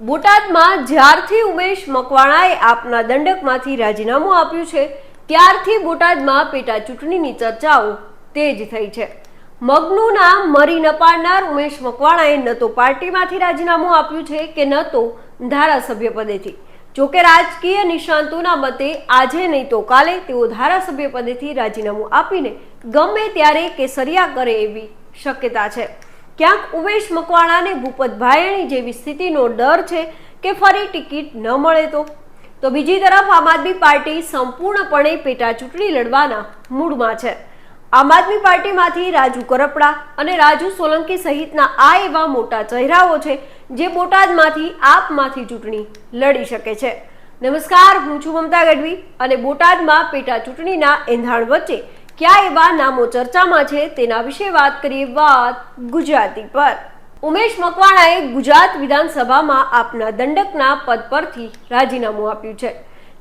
બોટાદમાં જ્યારથી ઉમેશ મકવાણાએ આપના દંડકમાંથી રાજીનામું આપ્યું છે, ત્યારથી બોટાદમાં પેટા ચૂંટણીની ચર્ચાઓ તેજ થઈ છે. મગનું નામ મરી ન પાડનાર ઉમેશ મકવાણાએ ન તો પાર્ટીમાંથી રાજીનામું આપ્યું છે કે ન તો ધારાસભ્ય પદેથી. જોકે રાજકીય નિષ્ણાંતોના મતે આજે નહીં તો કાલે તેઓ ધારાસભ્ય પદેથી રાજીનામું આપીને ગમે ત્યારે કેસરિયા કરે એવી શક્યતા છે. ક્યાંક ઉમેશ મકવાણાને ભૂપત ભાયણી જેવી સ્થિતિનો ડર છે કે ફરી ટિકિટ ન મળે તો. તો બીજી તરફ આમ આદમી પાર્ટી સંપૂર્ણપણે પેટા ચૂંટણી લડવાના મૂડમાં છે. આમ આદમી પાર્ટીમાંથી રાજુ કરપડા અને રાજુ સોલંકી સહિતના આ એવા મોટા ચહેરાઓ છે જે બોટાદમાંથી આપમાંથી ચૂંટણી લડી શકે છે. નમસ્કાર, હું છું મમતા ગઢવી અને બોટાદમાં પેટા ચૂંટણીના એંધાણ વચ્ચે કયા એવા નામો ચર્ચામાં છે તેના વિશે વાત કરીએ વાત ગુજરાતી પર. ઉમેશ મકવાણાએ ગુજરાત વિધાનસભામાં આપના દંડકના પદ પરથી રાજીનામું આપ્યું છે.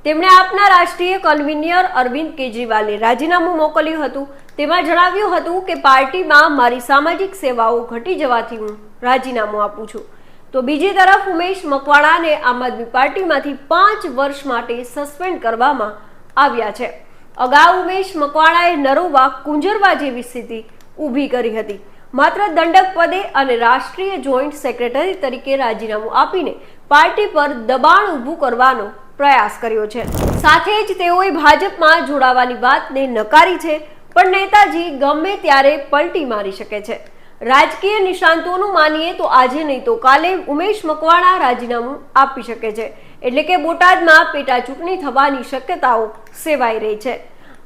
તેમણે આપના રાષ્ટ્રીય કન્વીનર અરવિંદ કેજરીવાલે રાજીનામું મોકલ્યું હતું. તેમાં જણાવ્યું હતું કે પાર્ટીમાં મારી સામાજિક સેવાઓ ઘટી જવાથી હું રાજીનામું આપું છું. તો બીજી તરફ ઉમેશ મકવાણાને આમ આદમી પાર્ટીમાંથી પાંચ વર્ષ માટે સસ્પેન્ડ કરવામાં આવ્યા છે. અગાઉ ઉમેશ મકવાણાએ નરોવા કુંજરવા જેવી સ્થિતિ ઊભી કરી હતી. માત્ર દંડક પદે અને રાષ્ટ્રીય જોઈન્ટ સેક્રેટરી તરીકે રાજીનામું આપીને પાર્ટી પર દબાણ ઊભું કરવાનો પ્રયાસ કર્યો છે. સાથે જ તેઓએ ભાજપમાં જોડાવાની વાતને નકારી છે, પણ નેતાજી ગમે ત્યારે પલટી મારી શકે છે. રાજકીય નિષ્ણાંતોનું માનીએ તો આજે નહીં તો કાલે ઉમેશ મકવાણા રાજીનામું આપી શકે છે. એટલે કે બોટાદમાં પેટા ચૂંટણી થવાની શક્યતાઓ સેવાઈ રહી છે.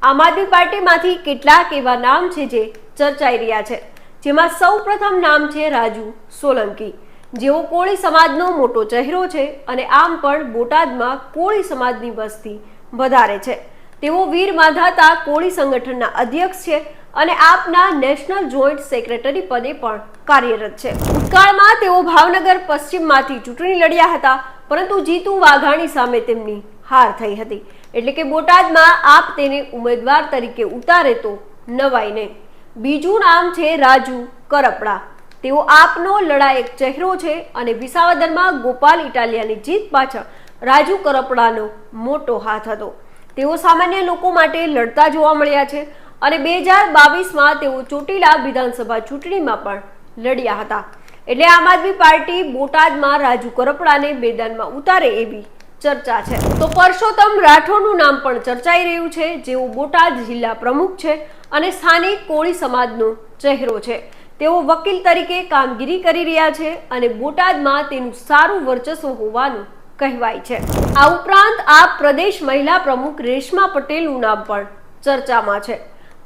આમ આદમી પાર્ટીમાંથી કેટલાક એવા નામ છે જે ચર્ચાઈ રહ્યા છે. જેમાં સૌ પ્રથમ નામ છે રાજુ સોલંકી. જેઓ કોળી સમાજનો મોટો ચહેરો છે અને આમ પણ બોટાદમાં કોળી સમાજની વસ્તી વધારે છે. તેઓ વીર માધાતા કોળી સંગઠનના અધ્યક્ષ છે અને આપના નેશનલ જોઈન્ટ સેક્રેટરી પદે પણ કાર્યરત છે. ભૂતકાળમાં તેઓ ભાવનગર પશ્ચિમમાંથી ચૂંટણી લડ્યા હતા, પરંતુ જીતુ વાઘાણી સામે તેમની હાર થઈ હતી. એટલે કે બોટાદમાં આપ તેને ઉમેદવાર તરીકે ઉતારે તો નવાઈ નહીં. બીજું નામ છે રાજુ કરપડા. તેઓ આપનો લડાયક ચહેરો છે અને વિસાવદરમાં ગોપાલ ઇટાલિયાની જીત પાછળ રાજુ કરપડાનો મોટો હાથ હતો. તેઓ સામાન્ય લોકો માટે લડતા જોવા મળ્યા છે અને બે હજાર બાવીસમાં તેઓ ચોટીલા વિધાનસભા ચૂંટણીમાં પણ લડ્યા હતા. એટલે આમ આદમી પાર્ટી બોટાદમાં રાજુ કરપડાને મેદાનમાં ઉતારે એવી ચર્ચા છે. તો પરસોત્તમ રાઠોડનું નામ પણ ચર્ચાઈ રહ્યું છે. જેઓ બોટાદ જિલ્લા પ્રમુખ છે અને સ્થાનિક કોળી સમાજનો ચહેરો છે. તેઓ વકીલ તરીકે કામગીરી કરી રહ્યા છે અને બોટાદમાં તેનું સારું વર્ચસ્વ હોવાનું કહેવાય છે. આ ઉપરાંત આ પ્રદેશ મહિલા પ્રમુખ રેશમા પટેલનું નામ પણ ચર્ચામાં છે.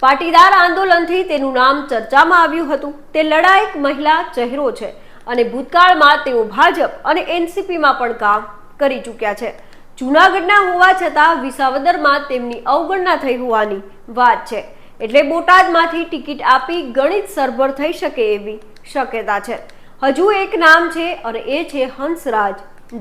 પાટીદાર આંદોલનથી તેનું નામ ચર્ચામાં આવ્યું હતું. તે લડાયક મહિલા ચહેરો છે અને ભૂતકાળમાં તેઓ ભાજપ અને એનસીપીમાં પણ કામ કરી ચૂક્યા છે. જૂનાગઢના હોવા છતાં વિસાવદરમાં તેમની અવગણના થઈ હોવાની વાત છે. એટલે બોટાદમાંથી ટિકિટ આપી ગણિત સરભર થઈ શકે એવી શક્યતા છે. હજુ એક નામ છે અને એ છે હંસરાજ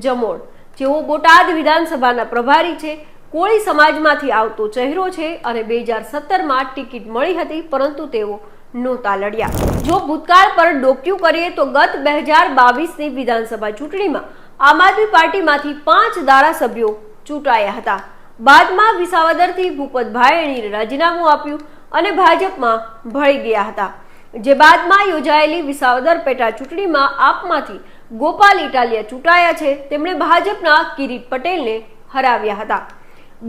જમોડ. જેઓ બોટાદ વિધાનસભાના પ્રભારી છે કોળી સમાજમાંથી આવતો ચહેરો છે અને બે હજાર સત્તરમાં ટિકિટ મળી હતી, પરંતુ તેઓ નહોતા લડ્યા. જો ભૂતકાળ પર ડોક્યુ કરીએ તો ગત બે હજાર બાવીસની વિધાનસભા ચૂંટણીમાં આમ આદમી પાર્ટીમાંથી પાંચ ધારાસભ્યો ચૂંટાયા હતા. બાદમાં વિસાવદરથી ભૂપતભાઈ રાજીનામું આપ્યું અને ભાજપમાં ભળી ગયા હતા. જે બાદમાં યોજાયેલી વિસાવદર પેટા ચૂંટણીમાં આપમાંથી ગોપાલ ઇટાલિયા ચૂંટાયા છે. તેમણે ભાજપના કિરીટ પટેલને હરાવ્યા હતા.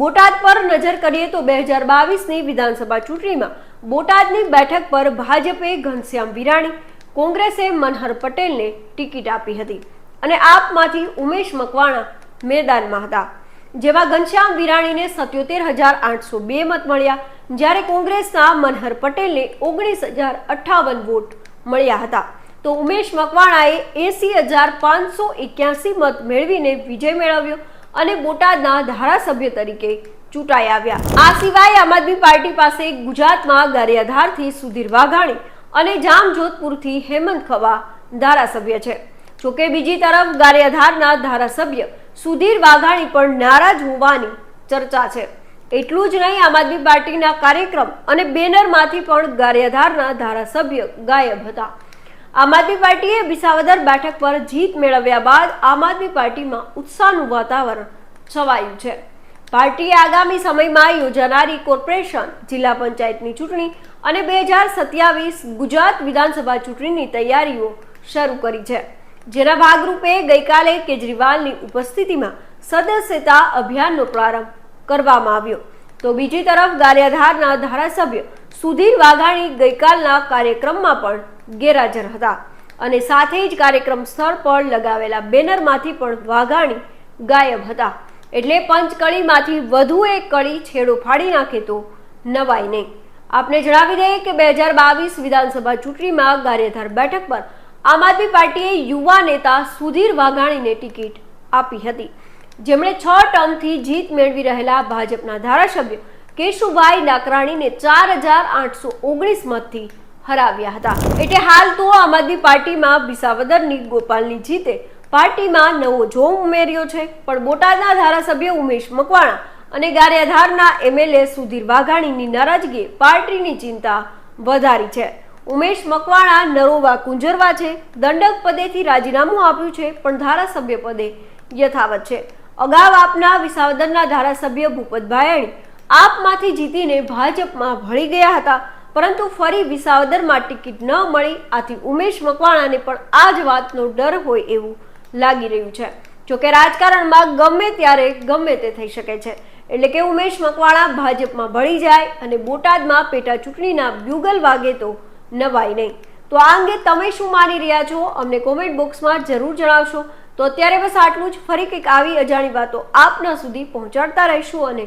બોટાદ પર નજર કરીએ તો બે હજાર બાવીસની વિધાનસભા ચૂંટણીમાં બોટાદની બેઠક પર ભાજપે ઘનશ્યામ વિરાણી, કોંગ્રેસે મનહર પટેલને ટિકિટ આપી હતી અને આપમાંથી ઉમેશ મકવાણા મેદાનમાં હતા. જેમાં ઘનશ્યામ વિરાણીને સત્યોતેર હજાર આઠસો બે મત મળ્યા, જ્યારે કોંગ્રેસના મનહર પટેલને ઓગણીસ હજાર અઠ્ઠાવન વોટ મળ્યા હતા. તો ઉમેશ મકવાણાએ એસી હજાર પાંચસો એક્યાસી મત મેળવીને વિજય મેળવ્યો અને બોટાદના ધારાસભ્ય તરીકે ચૂંટાઈ આવ્યા. આ સિવાય આમ આદમી પાર્ટી પાસે ગુજરાતમાં ગારિયાધારથી સુધીર વાઘાણી અને જામજોધપુરથી હેમંત ખવા ધારાસભ્ય છે. જોકે બીજી તરફ ગારિયાધારના ધારાસભ્ય સુધીર વાઘાણી પણ નારાજ હોવાની ચર્ચા છે. એટલું જ નહીં, આમ આદમી પાર્ટીના કાર્યક્રમ અને બેનરમાંથી પણ ગારિયાધારના ધારાસભ્ય ગાયબ હતા. આમ આદમી પાર્ટીએ વિસાવદર બેઠક પર જીત મેળવ્યા બાદ આમ આદમી પાર્ટીમાં ઉત્સાહનું વાતાવરણ છવાયું છે. પાર્ટીએ આગામી સમયમાં યોજાનારી કોર્પોરેશન, જિલ્લા પંચાયતની ચૂંટણી અને બે હજાર સત્યાવીસ ગુજરાત વિધાનસભા ચૂંટણીની તૈયારીઓ શરૂ કરી છે. જેના ભાગરૂપે ગઈકાલે કેજરીવાલની ઉપસ્થિતિમાં સદસ્યતા અભિયાનનો પ્રારંભ કરવામાં આવ્યો. તો બીજી તરફ ગારિયાધારના ધારાસભ્ય સુધીર વાઘાણી ગઈકાલના કાર્યક્રમમાં પણ ગેરહાજર હતા અને સાથે જ કાર્યક્રમ સ્થળ પર લગાવેલા બેનરમાંથી પણ વાઘાણી ગાયબ હતા. એટલે પંચકળીમાંથી વધુ એક કળી છેડો ફાડી નાખે તો નવાઈ નહીં. આપને જણાવી દઈએ કે બે હજાર બાવીસ વિધાનસભા ચૂંટણીમાં ગારેધાર બેઠક પર આમ આદમી પાર્ટીએ યુવા નેતા સુધીર વાઘાણીને ટિકિટ આપી હતી. જેમણે છ ટર્મથી જીત મેળવી રહેલા ભાજપના ધારાસભ્ય કેશુભાઈ નાકરાણીને ચાર હજાર આઠસો ઓગણીસ મતથી હરાવ્યા હતા. એટલે હાલ તો આમ આદમી પાર્ટીમાં વિસાવદરની ગોપાલની જીતે પાર્ટીમાં નવો જોમ ઉમેર્યો છે. પણ બોટાદના ધારાસભ્ય ઉમેશ મકવાણા અને ગારિયાધારના એમએલએ સુધીર વાઘાણીની નારાજગીએ પાર્ટીની ચિંતા વધારી છે. ઉમેશ મકવાણા નરોવા કુંજરવા છે. દંડક પદેથી રાજીનામું આપ્યું છે, પણ ધારાસભ્ય પદે યથાવત છે. અગાઉ આપના વિસાવદરના ધારાસભ્ય ભૂપત ભાયાણી આપમાંથી જીતીને ભાજપમાં ભળી ગયા હતા. પરંતુ ફરી વિસાવદરમાં ટિકિટ ન મળી. આથી ઉમેશ મકવાણાને પણ આ જ વાતનો ડર હોય એવું લાગી રહ્યું છે. જોકે રાજકારણમાં ગમે ત્યારે ગમે તે થઈ શકે છે. એટલે કે ઉમેશ મકવાણા ભાજપમાં ભળી જાય અને બોટાદમાં પેટા ચૂંટણીના બ્યુગલ વાગે તો નવાય નહીં. તો આ અંગે તમે શું માની રહ્યા છો? અમને કોમેન્ટ બોક્સમાં જરૂર જણાવશો. તો અત્યારે બસ આટલું જ. ફરી કંઈક આવી અજાણી વાતો આપના સુધી પહોંચાડતા રહીશું અને